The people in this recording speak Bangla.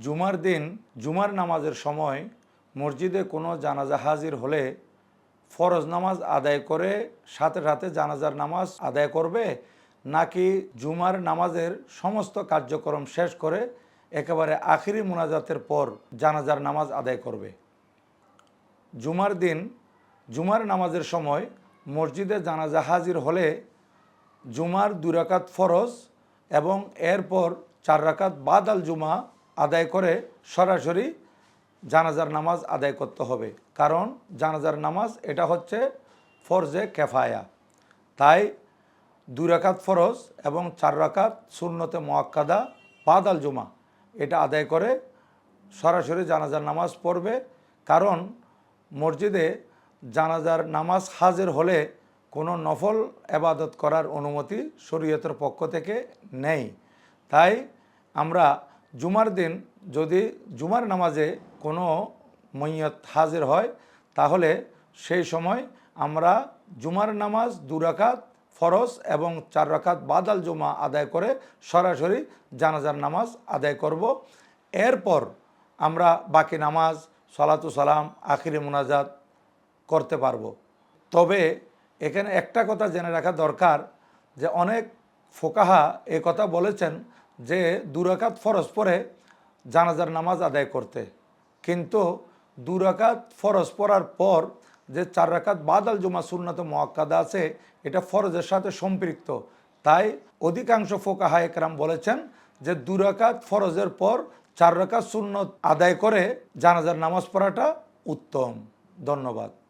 জুমার দিন, জুমার নামাজের সময় মসজিদে কোনো জানাজা হাজির হলে ফরজ নামাজ আদায় করে সাথে সাথে জানাজার নামাজ আদায় করবে, নাকি জুমার নামাজের সমস্ত কার্যক্রম শেষ করে একেবারে আখিরি মোনাজাতের পর জানাজার নামাজ আদায় করবে? জুমার দিন, জুমার নামাজের সময় মসজিদে জানাজা হাজির হলে জুমার দুই রাকাত ফরজ এবং এরপর চার রাকাত বাদ আল জুমা আদায় করে সরাসরি জানাজার নামাজ আদায় করতে হবে। কারণ জানাজার নামাজ এটা হচ্ছে ফরজে কেফায়া। তাই দুই রাকাত ফরজ এবং চার রাকাত শূন্যতে মোয়াক্কাদা বাদ আল জুমা। এটা আদায় করে সরাসরি জানাজার নামাজ পড়বে। কারণ মসজিদে জানাজার নামাজ হাজির হলে কোনো নফল এবাদত করার অনুমতি শরীয়তের পক্ষ থেকে নেই। তাই আমরা জুমার দিন যদি জুমার নামাজে কোনো মৈয়ত হাজির হয়, তাহলে সেই সময় আমরা জুমার নামাজ দু রাকাত ফরজ এবং চার রাকাত বাদাল জুমা আদায় করে সরাসরি জানাজার নামাজ আদায় করব। এরপর আমরা বাকি নামাজ, সালাতু সালাম, আখিরি মোনাজাত করতে পারব। তবে এখানে একটা কথা জেনে রাখা দরকার যে অনেক ফোকাহা এ কথা বলেছেন যে দুরাকাত ফরজ পরে জানাজার নামাজ আদায় করতে। কিন্তু দুরাকাত ফরজ পড়ার পর যে চার রাকাত বাদাল জুমা সুন্নত মোয়াক্কাদা আছে, এটা ফরজের সাথে সম্পৃক্ত। তাই অধিকাংশ ফোকাহা একরাম বলেছেন যে দুরাকাত ফরজের পর চার রাকাত সুন্নত আদায় করে জানাজার নামাজ পড়াটা উত্তম। ধন্যবাদ।